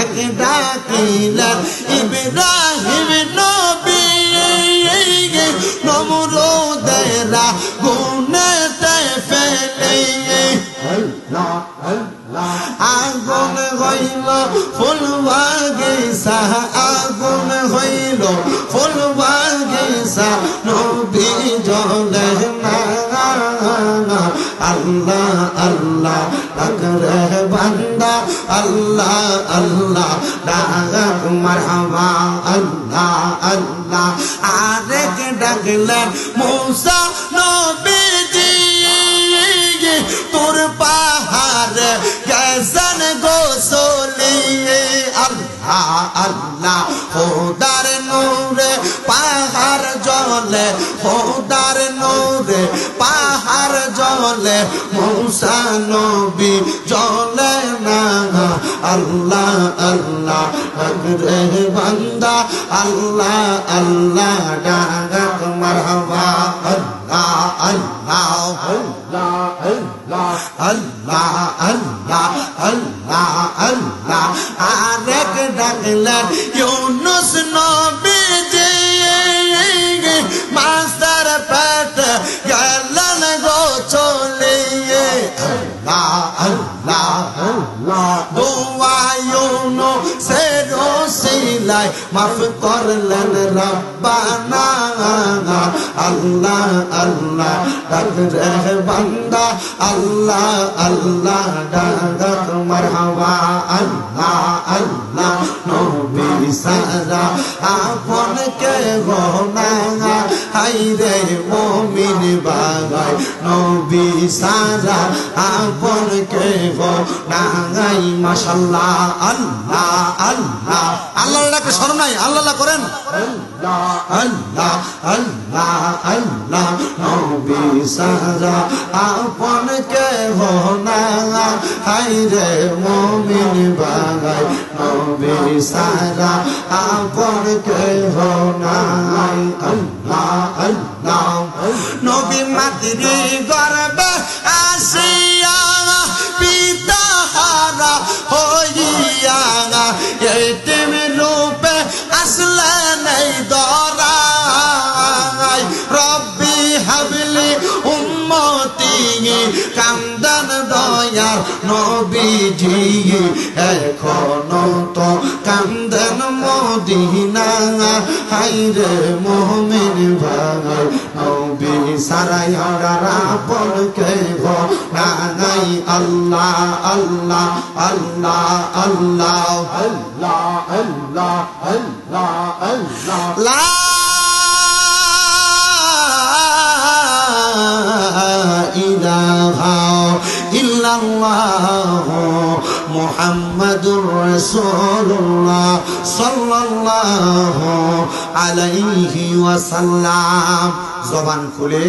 এক ডাকিলেন ইব্রাহিম নবী নমরুদেরা গুনেতে ফেলে। আগুন হইল, ফুল বাগিচা, আগুন হইল, ফুল বাগিচা, নবী জলে আল্লাহ ডাকরে বান্দা, আল্লাহ আল্লাহ, ডাক মারহাবা, আল্লাহ আল্লাহ। আরেক ডাকলেন, মুসা নবীজি, তোর পাহাড় গেছেন গোসলিয়ে আল্লাহ আল্লাহ, খোদার নূরে পাহাড় জলে নূরে পাহাড় জলে, মৌসা নবী জলে না। আল্লাহ আল্লাহ রে বান্দা, আল্লাহ আল্লাহ ডাক মারহাবা। আল্লাহ আল্লাহ আল্লাহ আল্লাহ আল্লাহ আল্লাহ। আরেক ডাকলেন, ইউনুস নবী আল্লাহ আল্লাহ দোয়া ইউনু সে রসিলাই মাফ করলেন রব্বানা আল্লাহ আল্লাহ ডাক রে বান্দা আল্লাহ আল্লাহ ডাক মারহাবা আল্লাহ আল্লাহ সারা আপন কে গহনা হাই রে মমিন বাগাই আল্লাহ আল্লাহ আল্লাহ আল্লাহ আল্লাহ আল্লাহ আল্লাহ মমিন বাগাই নবী সারা আপন কে নাই। আল্লাহ আল্লাহ। নবী মাতৃ গর্বে আসিয়া পিতা দয়ার নবীজি, এখনও তো কান্দন মদিনা হাইরে মোহমিন ভাই নবী সারাই রাপন কে গো? নাই, আল্লাহ আল্লাহ আল্লাহ আল্লাহ আল্লাহ আল্লাহ আল্লাহ আল্লাহ। الله محمد رسول الله صلى الله عليه وسلم زبان খুলে